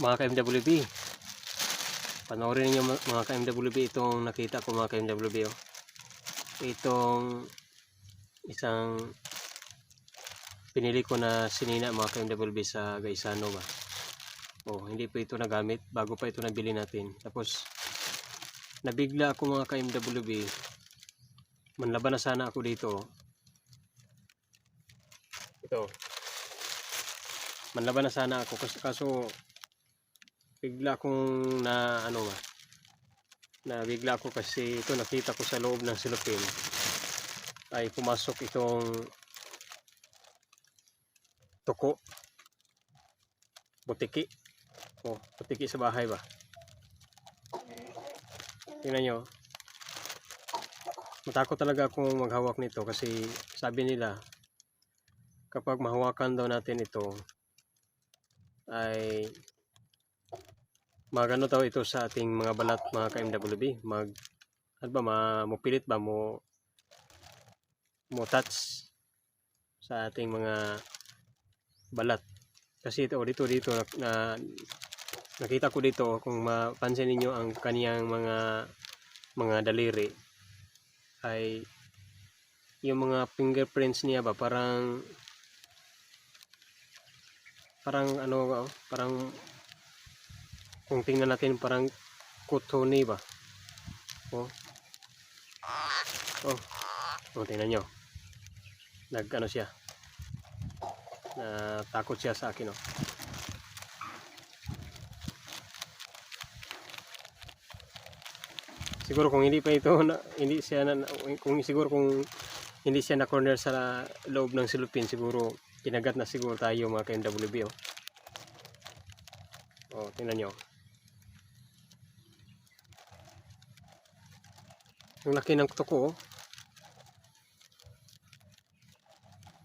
mga ka-MWB. Panoorin ninyo mga- ka-MWB itong nakita ko mga ka-MWB. Oh. Itong isang pinili ko na sinina mga ka-MWB sa Gaisano ba. Oh, hindi pa ito nagamit bago pa ito nabili natin. Tapos nabigla ako mga ka-MWB. Manlaban na sana ako dito. Ito. Manlaban na sana ako kasi kaso bigla akong na ano ba na bigla ako kasi ito nakita ko sa loob ng silupin ay pumasok itong tuko. Butiki. Oh butiki sa bahay ba? Tingnan nyo. Matakot talaga akong maghawak nito kasi sabi nila kapag mahawakan daw natin ito ay magano daw ito sa ating mga balat mga ka-MWB mag ano ba ma, mupilit ba mo mo touch sa ating mga balat. Kasi ito dito dito na, na nakita ko dito kung mapansin ninyo ang kaniyang mga mga daliri ay yung mga fingerprints niya ba parang parang ano oh, parang kung tingnan natin parang kutoni ba? Oh. Oh. Oh tingnan nyo. Nag ano siya. Na takot siya sa akin oh. Siguro kung hindi pa ito na, hindi siya na, kung siguro kung hindi siya na corner sa loob ng silupin siguro kinagat na siguro tayo mga ka-MWB oh. Oh, tingnan nyo. Ang laki ng tuko oh.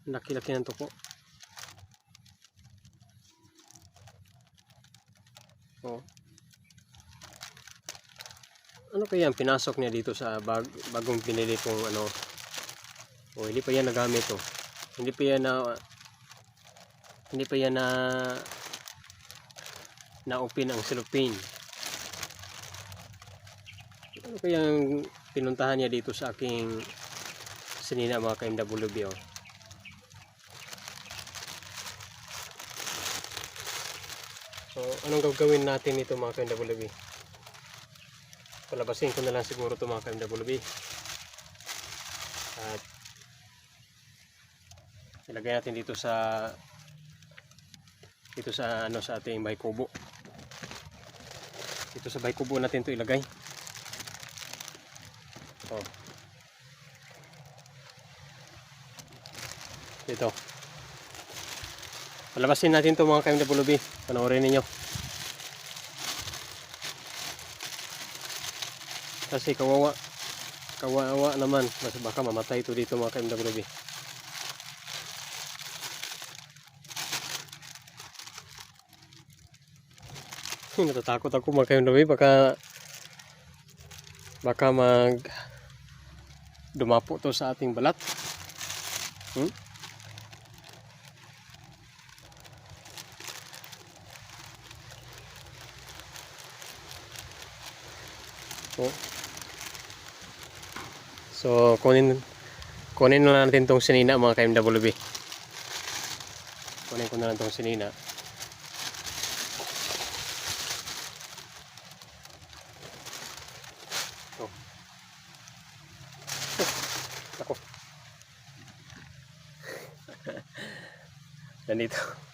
Ang Laki-laki ng tuko. Oh. Ano kaya ang pinasok niya dito sa bag, bagong pinili kong ano? Oh, hindi pa yan nagamit oh. Hindi pa yan na hindi pa yan na na-open ang cellophane. Ano kayang pinuntahan niya dito sa aking sinina mga ka-MWB oh. So, anong gagawin natin ito mga ka-MWB? Palabasin ko na lang siguro ito mga ka-MWB. At ilagay natin dito sa dito sa ano sa ating bahay kubo. Dito sa bahay kubo natin ito ilagay. Dito. Palabasin natin ito mga ka-MWB. Panoorin ninyo. Kasi kawawa. Kawawa naman. Mas baka mamatay ito dito mga ka-MWB. Natatakot ako mga ka-MWB. Baka baka mag dumapo to sa ating balat. Hmm? Oh. So, kunin kunin na natin tong sinina mga ka-MWB. Kunin ko na lang tong sinina. Oh. Oh. Ako. Nandito.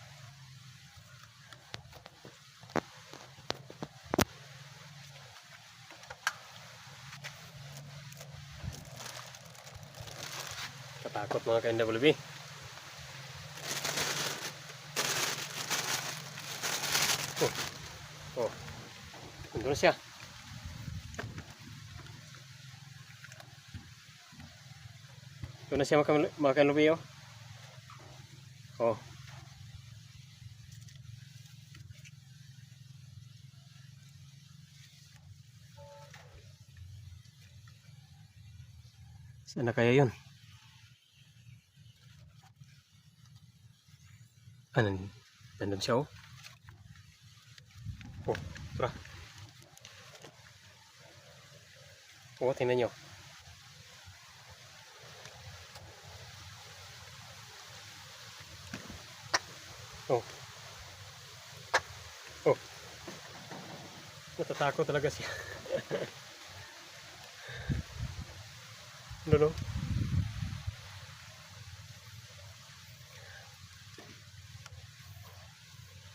Katakot mga ka-NWB. Oh. Oh. Nandun na siya. Doon na siya mga, ka- mga ka-NWB oh. Oh. Saan na kaya yun? Ano? Nandun siya oh. Oh, tara. Oh, tingnan nyo. Oh. Oh. Natatakot talaga siya. ano no?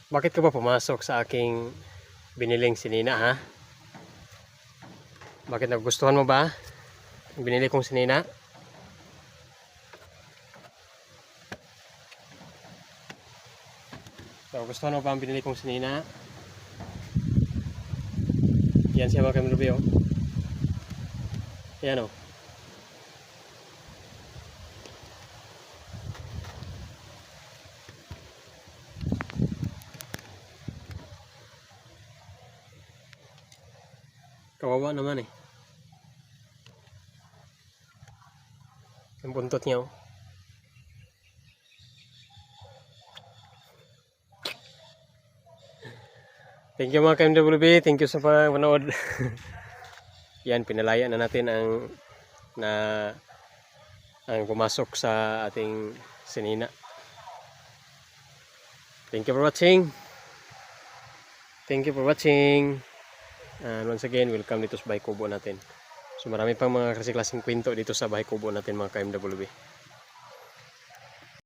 Bakit ka ba pumasok sa aking biniling sinina ha? Bakit nagustuhan mo ba? Binili kong sinina? So, gustuhan mo ba ang binili kong sinina? Yan siya mga kamilubi oh. Yan oh. Kawawa naman eh. Ang buntot niya oh. Thank you mga KMWB. Thank you sa panood. Yan, pinalaya na natin ang na ang pumasok sa ating sinina. Thank you for watching. Thank you for watching. And once again, welcome dito sa Bahay Kubo natin. So marami pang mga klase-klaseng kwento dito sa Bahay Kubo natin mga KMWB.